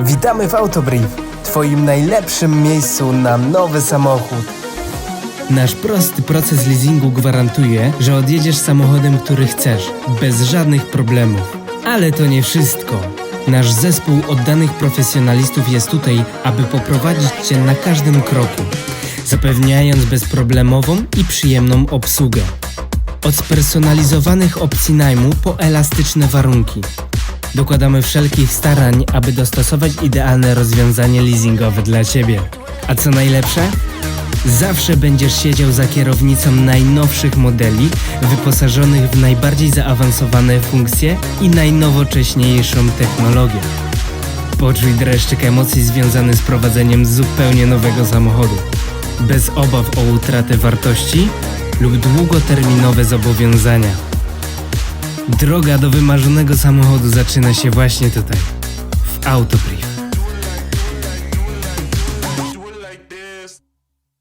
Witamy w Autobrief, Twoim najlepszym miejscu na nowy samochód. Nasz prosty proces leasingu gwarantuje, że odjedziesz samochodem, który chcesz, bez żadnych problemów. Ale to nie wszystko. Nasz zespół oddanych profesjonalistów jest tutaj, aby poprowadzić Cię na każdym kroku, zapewniając bezproblemową i przyjemną obsługę. Od spersonalizowanych opcji najmu po elastyczne warunki. Dokładamy wszelkich starań, aby dostosować idealne rozwiązanie leasingowe dla Ciebie. A co najlepsze? Zawsze będziesz siedział za kierownicą najnowszych modeli, wyposażonych w najbardziej zaawansowane funkcje i najnowocześniejszą technologię. Poczuj dreszczyk emocji związany z prowadzeniem zupełnie nowego samochodu. Bez obaw o utratę wartości lub długoterminowe zobowiązania. Droga do wymarzonego samochodu zaczyna się właśnie tutaj, w Autoprint.